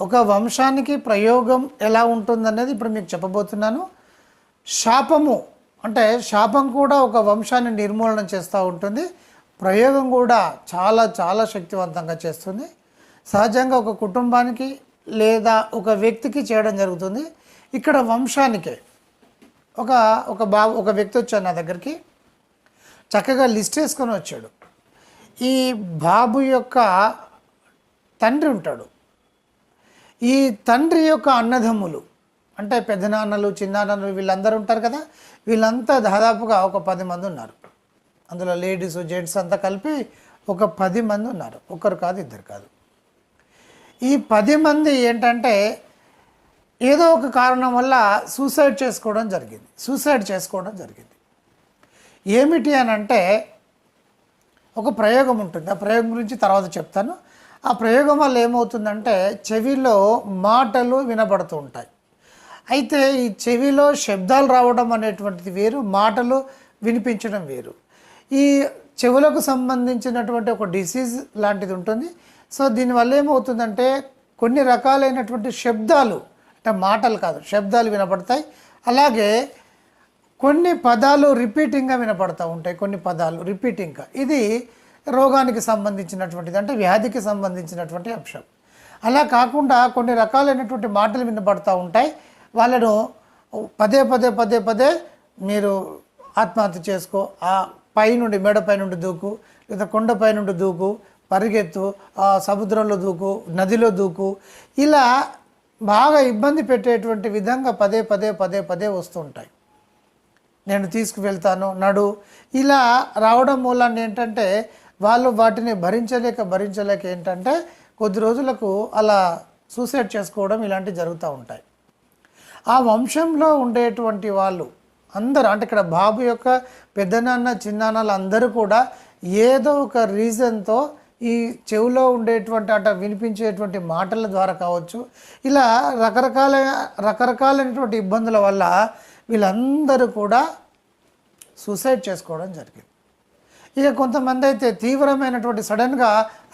ఒక వంశానికి ప్రయోగం ఎలా ఉంటుందనేది ఇప్పుడు మీకు చెప్పబోతున్నాను. శాపము అంటే శాపం కూడా ఒక వంశాన్ని నిర్మూలన చేస్తూ ఉంటుంది. ప్రయోగం కూడా చాలా చాలా శక్తివంతంగా చేస్తుంది. సహజంగా ఒక కుటుంబానికి లేదా ఒక వ్యక్తికి చేయడం జరుగుతుంది. ఇక్కడ వంశానికే ఒక ఒక బాబు ఒక వ్యక్తి వచ్చాడు నా దగ్గరికి. చక్కగా లిస్ట్ వేసుకొని వచ్చాడు. ఈ బాబు యొక్క తండ్రి ఉంటాడు. ఈ తండ్రి యొక్క అన్నదమ్ములు అంటే పెద్దనాన్నలు చిన్నాన్నలు వీళ్ళందరూ ఉంటారు కదా వీళ్ళంతా దాదాపుగా ఒక పది మంది ఉన్నారు. అందులో లేడీస్ జెంట్స్ అంతా కలిపి ఒక పది మంది ఉన్నారు. ఒకరు కాదు ఇద్దరు కాదు. ఈ పది మంది ఏంటంటే ఏదో ఒక కారణం వల్ల సూసైడ్ చేసుకోవడం జరిగింది. సూసైడ్ చేసుకోవడం జరిగింది. ఏమిటి అని అంటే ఒక ప్రయోగం ఉంటుంది. ఆ ప్రయోగం గురించి తర్వాత చెప్తాను. ఆ ప్రయోగం వల్ల ఏమవుతుందంటే చెవిలో మాటలు వినబడుతూ ఉంటాయి. అయితే ఈ చెవిలో శబ్దాలు రావడం అనేటువంటిది వేరు మాటలు వినిపించడం వేరు. ఈ చెవులకు సంబంధించినటువంటి ఒక డిసీజ్ లాంటిది ఉంటుంది. సో దీనివల్ల ఏమవుతుందంటే కొన్ని రకాలైనటువంటి శబ్దాలు అంటే మాటలు కాదు శబ్దాలు వినపడతాయి అలాగే కొన్ని పదాలు రిపీటింగ్గా వినపడతా ఉంటాయి కొన్ని పదాలు రిపీటింగ్గా. ఇది రోగానికి సంబంధించినటువంటిది అంటే వ్యాధికి సంబంధించినటువంటి అంశం. అలా కాకుండా కొన్ని రకాలైనటువంటి మాటలు వినబడుతూ ఉంటాయి. వాళ్ళను పదే పదే పదే పదే మీరు ఆత్మహత్య చేసుకో ఆ పై నుండి మేడ నుండి దూకు లేదా కొండపై నుండి దూకు పరిగెత్తు ఆ సముద్రంలో దూకు నదిలో దూకు ఇలా బాగా ఇబ్బంది పెట్టేటువంటి విధంగా పదే పదే పదే పదే వస్తుంటాయి నేను తీసుకువెళ్తాను నడు. ఇలా రావడం మూలాన్ని ఏంటంటే వాళ్ళు వాటిని భరించలేక భరించలేక ఏంటంటే కొద్ది రోజులకు అలా సూసైడ్ చేసుకోవడం ఇలాంటివి జరుగుతూ ఉంటాయి. ఆ వంశంలో ఉండేటువంటి వాళ్ళు అందరూ అంటే ఇక్కడ బాబు యొక్క పెద్దనాన్న చిన్నాన్నలు అందరూ కూడా ఏదో ఒక రీజన్తో ఈ చెవిలో ఉండేటువంటి అంటే వినిపించేటువంటి మాటల ద్వారా కావచ్చు ఇలా రకరకాల రకరకాలైనటువంటి ఇబ్బందుల వల్ల వీళ్ళందరూ కూడా సూసైడ్ చేసుకోవడం జరిగింది. ఇక కొంతమంది అయితే తీవ్రమైనటువంటి సడన్గా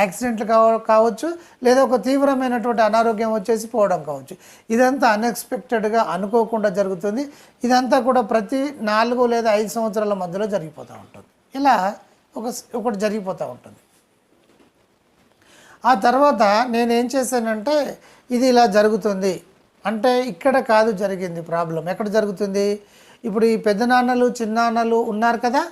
యాక్సిడెంట్లు కావ కావచ్చు లేదా ఒక తీవ్రమైనటువంటి అనారోగ్యం వచ్చేసి పోవడం కావచ్చు. ఇదంతా అన్ఎక్స్పెక్టెడ్గా అనుకోకుండా జరుగుతుంది. ఇదంతా కూడా ప్రతి నాలుగు లేదా ఐదు సంవత్సరాల మధ్యలో జరిగిపోతూ ఉంటుంది. ఇలా ఒక ఒకటి జరిగిపోతూ ఉంటుంది. ఆ తర్వాత నేనేం చేశానంటే ఇది ఇలా జరుగుతుంది. అంటే ఇక్కడ కాదు జరిగింది ప్రాబ్లం ఎక్కడ జరుగుతుంది? ఇప్పుడు ఈ పెద్దనాన్నలు చిన్నాన్నలు ఉన్నారు కదా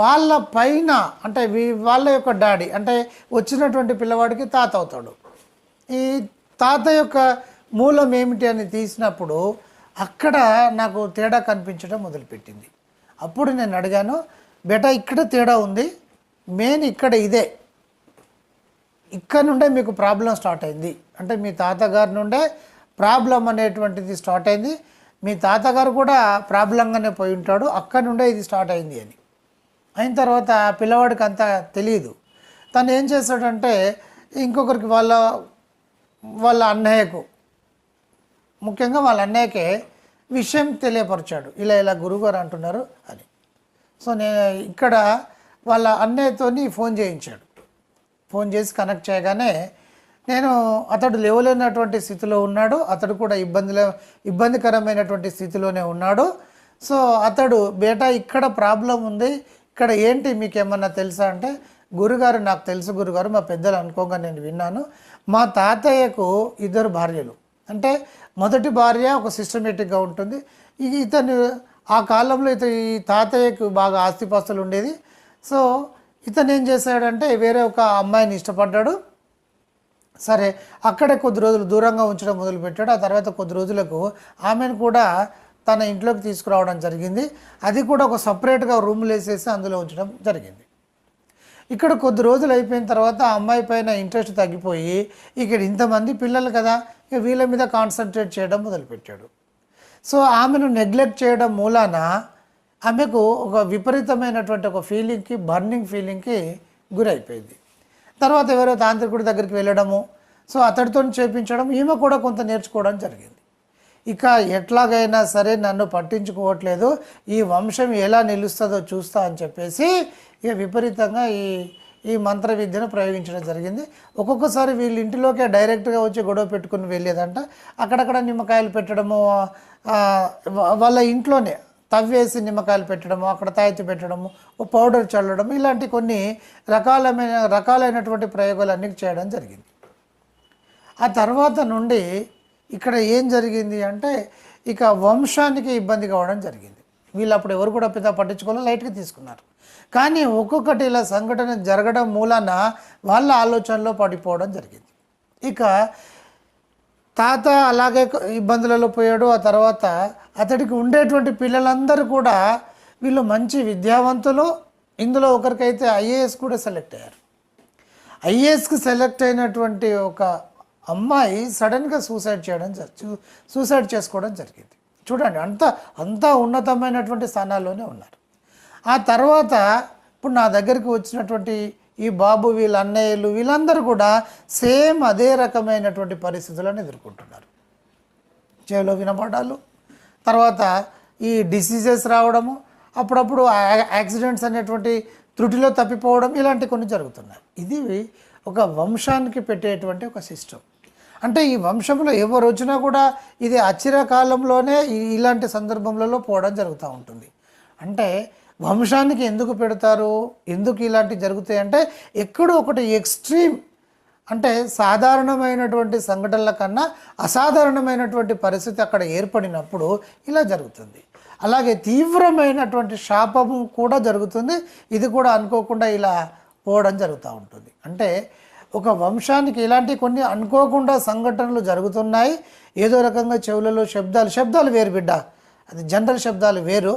వాళ్ళ పైన అంటే వాళ్ళ యొక్క డాడీ అంటే వచ్చినటువంటి పిల్లవాడికి తాత అవుతాడు. ఈ తాత యొక్క మూలం ఏమిటి అని తీసినప్పుడు అక్కడ నాకు తేడా కనిపించడం మొదలుపెట్టింది. అప్పుడు నేను అడిగాను బేటా ఇక్కడ తేడా ఉంది. మెయిన్ ఇక్కడ ఇదే. ఇక్కడ నుండే మీకు ప్రాబ్లం స్టార్ట్ అయింది. అంటే మీ తాతగారి నుండే ప్రాబ్లం అనేటువంటిది స్టార్ట్ అయింది. మీ తాతగారు కూడా ప్రాబ్లంగానే పోయి ఉంటాడు. అక్కడ నుండే ఇది స్టార్ట్ అయింది అని. అయిన తర్వాత ఆ పిల్లవాడికి అంత తెలియదు. తను ఏం చేస్తాడంటే ఇంకొకరికి వాళ్ళ వాళ్ళ అన్నయ్యకు ముఖ్యంగా వాళ్ళ అన్నయ్యకే విషయం తెలియపరిచాడు. ఇలా ఇలా గురుగారు అంటున్నారు అని. సో నేను ఇక్కడ వాళ్ళ అన్నయ్యతోని ఫోన్ చేయించాడు. ఫోన్ చేసి కనెక్ట్ చేయగానే నేను అతడు లేవలేనటువంటి స్థితిలో ఉన్నాడు అతడు కూడా ఇబ్బందిలో ఇబ్బందికరమైనటువంటి స్థితిలోనే ఉన్నాడు. సో అతడు బేటా ఇక్కడ ప్రాబ్లం ఉంది ఇక్కడ ఏంటి మీకు ఏమన్నా తెలుసా అంటే గురుగారు నాకు తెలుసు గురుగారు మా పెద్దలు అనుకోగా నేను విన్నాను. మా తాతయ్యకు ఇద్దరు భార్యలు. అంటే మొదటి భార్య ఒక సిస్టమేటిక్గా ఉంటుంది. ఇక ఇతను ఆ కాలంలో ఇతను ఈ తాతయ్యకు బాగా ఆస్తిపాస్తులు ఉండేది. సో ఇతను ఏం చేశాడంటే వేరే ఒక అమ్మాయిని ఇష్టపడ్డాడు. సరే అక్కడే కొద్ది రోజులు దూరంగా ఉంచడం మొదలుపెట్టాడు. ఆ తర్వాత కొద్ది రోజులకు ఆమెను కూడా తన ఇంట్లోకి తీసుకురావడం జరిగింది. అది కూడా ఒక సపరేట్గా రూమ్లు వేసేసి అందులో ఉంచడం జరిగింది. ఇక్కడ కొద్ది రోజులు అయిపోయిన తర్వాత ఆ అమ్మాయి పైన ఇంట్రెస్ట్ తగ్గిపోయి ఇక్కడ ఇంతమంది పిల్లలు కదా ఇక వీళ్ళ మీద కాన్సన్ట్రేట్ చేయడం మొదలుపెట్టాడు. సో ఆమెను నెగ్లెక్ట్ చేయడం మూలాన ఆమెకు ఒక విపరీతమైనటువంటి ఒక ఫీలింగ్కి బర్నింగ్ ఫీలింగ్కి గురైపోయింది. తర్వాత ఎవరో తాంత్రికుడి దగ్గరికి వెళ్ళడము సో అతడితో చేపించడం ఈమె కూడా కొంత నేర్చుకోవడం జరిగింది. ఇక ఎట్లాగైనా సరే నన్ను పట్టించుకోవట్లేదు. ఈ వంశం ఎలా నిలుస్తుందో చూస్తా అని చెప్పేసి ఇక విపరీతంగా ఈ ఈ మంత్ర విద్యను ప్రయోగించడం జరిగింది. ఒక్కొక్కసారి వీళ్ళ ఇంటిలోకే డైరెక్ట్గా వచ్చి గొడవ పెట్టుకుని వెళ్ళేదంట. అక్కడక్కడ నిమ్మకాయలు పెట్టడము వాళ్ళ ఇంట్లోనే తవ్వేసి నిమ్మకాయలు పెట్టడము అక్కడ తాయితీ పెట్టడము పౌడర్ చల్లడం ఇలాంటి కొన్ని రకాలమైన రకాలైనటువంటి ప్రయోగాలు అన్నీ చేయడం జరిగింది. ఆ తర్వాత నుండి ఇక్కడ ఏం జరిగింది అంటే ఇక వంశానికి ఇబ్బంది కావడం జరిగింది. వీళ్ళు అప్పుడు ఎవరు కూడా పెద్ద పట్టించుకోవాలి లైట్గా తీసుకున్నారు. కానీ ఒక్కొక్కటి ఇలా సంఘటన జరగడం మూలాన వాళ్ళ ఆలోచనలో పడిపోవడం జరిగింది. ఇక తాత అలాగే ఇబ్బందులలో పోయాడు ఆ తర్వాత అతడికి ఉండేటువంటి పిల్లలందరూ కూడా వీళ్ళు మంచి విద్యావంతులు ఇందులో ఒకరికైతే ఐఏఎస్ కూడా సెలెక్ట్ అయ్యారు. ఐఏఎస్కి సెలెక్ట్ అయినటువంటి ఒక అమ్మాయి సడన్గా సూసైడ్ చేయడం జ- సూసైడ్ చేసుకోవడం జరిగింది. చూడండి అంత అంతా ఉన్నతమైనటువంటి స్థానాల్లోనే ఉన్నారు. ఆ తర్వాత ఇప్పుడు నా దగ్గరికి వచ్చినటువంటి ఈ బాబు వీళ్ళ అన్నయ్యలు వీళ్ళందరూ కూడా సేమ్ అదే రకమైనటువంటి పరిస్థితులను ఎదుర్కొంటున్నారు. చెవిలో వినపడాలు తర్వాత ఈ డిసీజెస్ రావడము అప్పుడప్పుడు యా- యాక్సిడెంట్స్ అనేటువంటి త్రుటిలో తప్పిపోవడం ఇలాంటి కొన్ని జరుగుతున్నాయి. ఇది ఒక వంశానికి పెట్టేటువంటి ఒక సిస్టమ్. అంటే ఈ వంశంలో ఎవరు వచ్చినా కూడా ఇది అచిర కాలంలోనే ఇలాంటి సందర్భంలో పోవడం జరుగుతూ ఉంటుంది. అంటే వంశానికి ఎందుకు పెడతారు? ఎందుకు ఇలాంటివి జరుగుతాయి? అంటే ఎక్కడో ఒకటి ఎక్స్ట్రీమ్ అంటే సాధారణమైనటువంటి సంఘటనల కన్నా అసాధారణమైనటువంటి పరిస్థితి అక్కడ ఏర్పడినప్పుడు ఇలా జరుగుతుంది. అలాగే తీవ్రమైనటువంటి శాపము కూడా జరుగుతుంది. ఇది కూడా అనుకోకుండా ఇలా పోవడం జరుగుతూ ఉంటుంది. అంటే ఒక వంశానికి ఇలాంటి కొన్ని అనుకోకుండా సంఘటనలు జరుగుతున్నాయి. ఏదో రకంగా చెవులలో శబ్దాలు శబ్దాలు వేరు బిడ్డ. అది జనరల్ శబ్దాలు వేరు.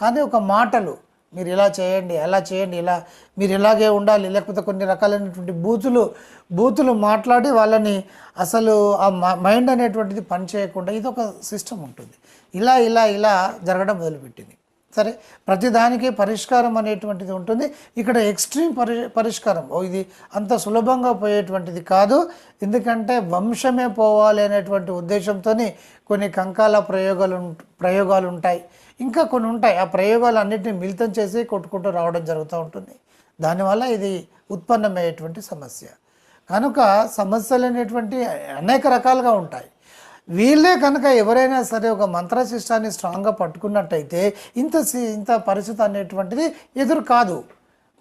కానీ ఒక మాటలు మీరు ఇలా చేయండి అలా చేయండి ఇలా మీరు ఇలాగే ఉండాలి లేకపోతే కొన్ని రకాలైనటువంటి బూతులు బూతులు మాట్లాడి వాళ్ళని అసలు ఆ మ- మైండ్ అనేటువంటిది పని చేయకుండా ఇది ఒక సిస్టమ్ ఉంటుంది. ఇలా ఇలా ఇలా జరగడం మొదలుపెట్టింది. సరే ప్రతిదానికి పరిష్కారం అనేటువంటిది ఉంటుంది. ఇక్కడ ఎక్స్ట్రీమ్ పరి పరిష్కారం. ఓ ఇది అంత సులభంగా పోయేటువంటిది కాదు. ఎందుకంటే వంశమే పోవాలి అనేటువంటి ఉద్దేశంతో కొన్ని కంకాల ప్రయోగాలు ప్రయోగాలు ఉంటాయి ఇంకా కొన్ని ఉంటాయి. ఆ ప్రయోగాలు అన్నింటినీ మిళితం చేసి కొట్టుకుంటూ రావడం జరుగుతూ ఉంటుంది. దానివల్ల ఇది ఉత్పన్నమయ్యేటువంటి సమస్య. కనుక సమస్యలు అనేటువంటి అనేక రకాలుగా ఉంటాయి. వీళ్ళే కనుక ఎవరైనా సరే ఒక మంత్రశిష్టాన్ని స్ట్రాంగ్గా పట్టుకున్నట్టయితే ఇంత సి- ఇంత పరిస్థితి అనేటువంటిది ఎదురు కాదు.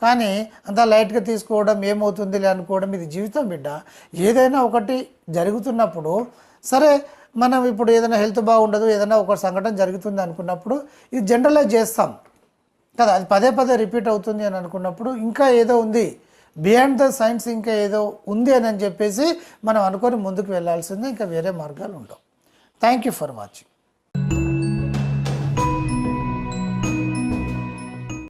కానీ అంత లైట్గా తీసుకోవడం ఏమవుతుందిలే అనుకోవడం ఇది జీవితం బిడ్డ. ఏదైనా ఒకటి జరుగుతున్నప్పుడు సరే మనం ఇప్పుడు ఏదైనా హెల్త్ బాగుండదు ఏదైనా ఒక సంఘటన జరుగుతుంది అనుకున్నప్పుడు ఇది జనరలైజ్ చేస్తాం. కదా అది పదే పదే రిపీట్ అవుతుంది అని అనుకున్నప్పుడు ఇంకా ఏదో ఉంది. బియాండ్ ద సైన్స్ ఇంకా ఏదో ఉంది అని చెప్పేసి మనం అనుకొని ముందుకు వెళ్ళాల్సిందే ఇంకా వేరే మార్గాలు ఉండవు. Thank you for watching